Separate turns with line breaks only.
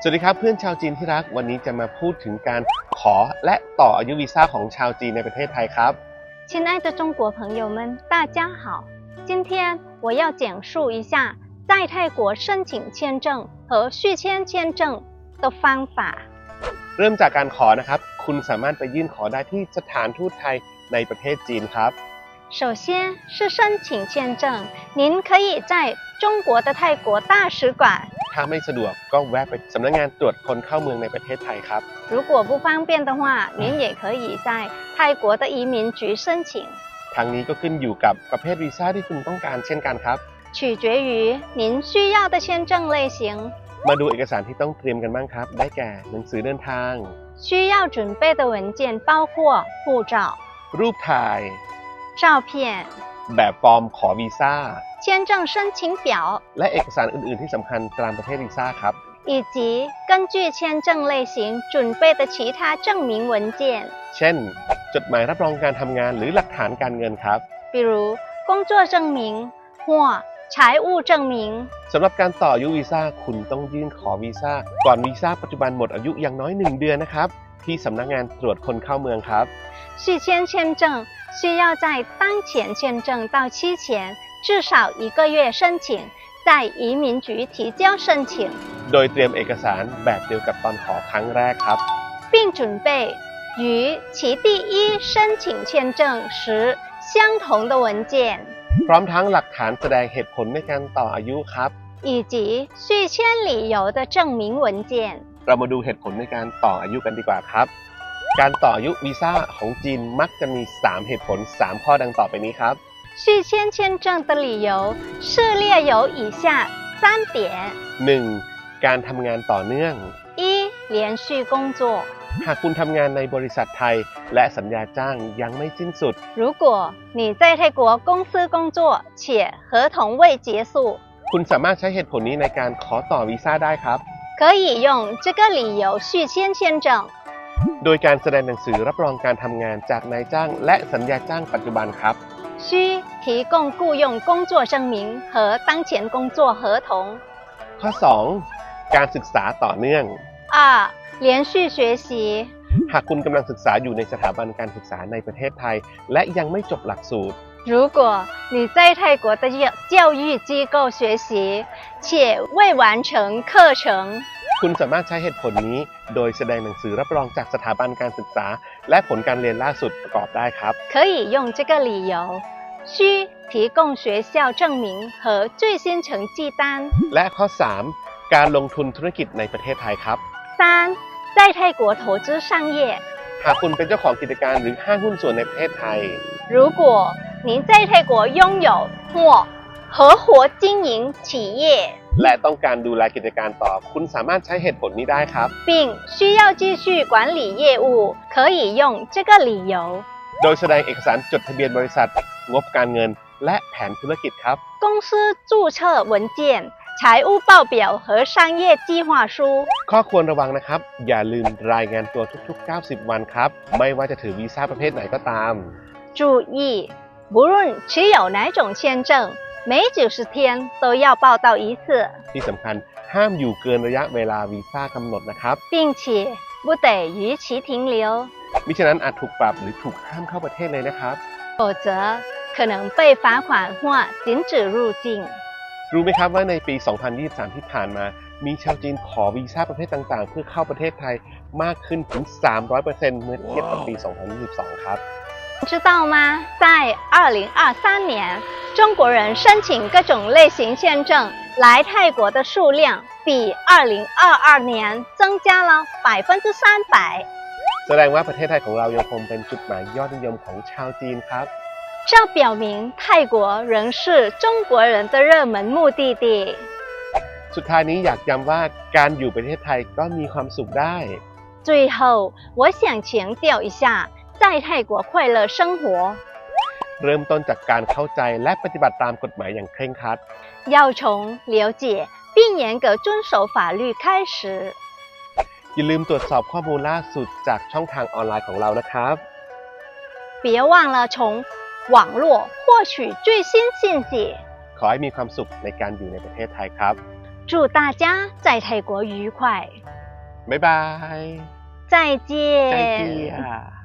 สวัสดีครับเพื่อนชาวจีนที่รักวันนี้จะมาพูดถึงการขอและต่ออายุวีซ่าของชาวจีนในประเทศไทยครับ
亲爱的中国朋友们，大家好！今天我要讲述一下在泰国申请签证和续签签证的方法。
เริ่มจากการขอนะครับ คุณสามารถไปยื่นขอได้ที่สถานทูตไทยในประเทศจีนครับ
首先是申请签证，您可以在中国的泰国大使馆。
ถ้าไม่สะดวกก็แวะไปสำนักงานตรวจคนเข้าเมืองในประเทศไทยครับ
如果不方便的话，您也可以在泰国的移民局申请，
ทางนี้ก็ขึ้นอยู่กับประเภทวีซ่าที่คุณต้องการเช่นกันครับ
取决于您需要的签证类型。
มาดูเอกสารที่ต้องเตรียมกันบ้างครับ ได้แก่หนังสือเดินทาง
需要准备的文件包括护照、
รูปถ่าย
照片、
แบบฟอร์มขอวีซ่า
签证申请表。
และเอกสารอื่น ๆ ที่สำคัญตามประเภทวีซ่าครับ
以及根据签证类型准备的其他证明文件，
เช่น จดหมายรับรองการทำงานหรือหลักฐานการเงินครับ
比如工作证明或财务证明。
สำหรับการต่ออายุวีซ่าคุณต้องยื่นขอวีซ่าก่อนวีซ่าปัจจุบันหมดอายุอย่างน้อย 1 เดือนนะครับ ที่สำนักงานตรวจคนเข้าเมืองครับ
续签签证需要在当前签证到期前 至少一个月申请，在移民局提交申请，
โดยเตรียมเอกสารแบบเดียวกับตอนขอครั้งแรกครับ
并准备与其第一申请签证时相同的文件，
พร้อมทั้งหลักฐานแสดงเหตุผลในการต่ออายุครับ
以及续签理由的证明文件。
เรามาดูเหตุผลในการต่ออายุกันดีกว่าครับ การต่ออายุวีซ่าของจีนมักจะมี 3 เหตุผล 3 ข้อดังต่อไปนี้ครับ
续签签证的理由是列有以下三点：
1. การทำงานต่อเนื่อง
一、连续工作。
หากคุณทำงานในบริษัทไทย และสัญญาจ้างยังไม่สิ้นสุด
如果你在泰国公司工作且合同未结束，
คุณสามารถใช้เหตุผลนี้ในการขอต่อวีซ่าได้ครับ
可以用这个理由续签签证。
โดยการแสดงหนังสือรับรองการทำงานจากนายจ้าง และสัญญาจ้างปัจจุบันครับ
需提供雇佣工作证明和当前工作合同。
ข้อ 2. การศึกษาต่อเนื่อง
二、连续学习。
หากคุณกำลังศึกษาอยู่ในสถาบันการศึกษาในประเทศไทย และยังไม่จบหลักสูตร
如果你在泰国的教教育机构学习且未完成课程，
คุณสามารถใช้เหตุผลนี้ โดยแสดงหนังสือรับรองจากสถาบันการศึกษา และผลการเรียนล่าสุดประกอบได้ครับ
可以用这个理由，需提供学校证明和最新成绩单。
และข้อ 3. การลงทุนธุรกิจในประเทศไทยครับ
三，在泰国投资商业。
หากคุณเป็นเจ้าของกิจการหรือห้างหุ้นส่วนในประเทศไทย
如果您在泰国拥有或合伙经营企业，
และต้องการดูแลกิจการต่อ คุณสามารถใช้เหตุผลนี้ได้ครับ
并需要继续管理业务，可以用这个理由。
โดยแสดงเอกสารจดทะเบียนบริษัท งบการเงิน และแผนธุรกิจครับ
公司注册文件、财务报表和商业计划书。
ข้อควรระวังนะครับ อย่าลืมรายงานตัวทุกๆ 90 วันครับ ไม่ว่าจะถือวีซ่าประเภทไหนก็ตาม
注意，不论持有哪种签证， 每九十天都要报到一次，
ที่สำคัญห้ามอยู่เกินระยะเวลาวีซ่ากำหนดนะครับ
并且不得逾期停留，
มิฉะนั้นอาจถูกปรับหรือถูกห้ามเข้าประเทศเลยนะครับ
否则可能被罚款或禁止入境。
รู้ไหมครับว่าในปี 2023 ที่ผ่านมา มีชาวจีนขอวีซ่าประเภทต่างๆ เพื่อเข้าประเทศไทยมากขึ้นถึง 300%เมื่อเทียบกับปี 2022 ครับ
知道吗？在2023年，中国人申请各种类型签证来泰国的数量比2022年增加了百分之三百。
แสดงว่าประเทศไทยของเรายังคงเป็นจุดหมายยอดนิยมของชาวจีนครับ
这表明泰国仍是中国人的热门目的地。
สุดท้ายนี้อยากย้ำว่าการอยู่ประเทศไทยก็มีความสุขได้
最后，我想强调一下， 在泰国快乐生活
เริ่มต้นจากการเข้าใจและปฏิบัติตามกฎหมายอย่างเคร่งครัด
要从了解并严格遵守法律开始。
อย่าลืมตรวจสอบข้อมูลล่าสุดจากช่องทางออนไลน์ของเรานะครับ
别忘了从网络获取最新信息。
ขอให้มีความสุขในการอยู่ในประเทศไทยครับ
祝大家在泰国愉快，
บ๊ายบาย
再
ใจเจี
见。
ย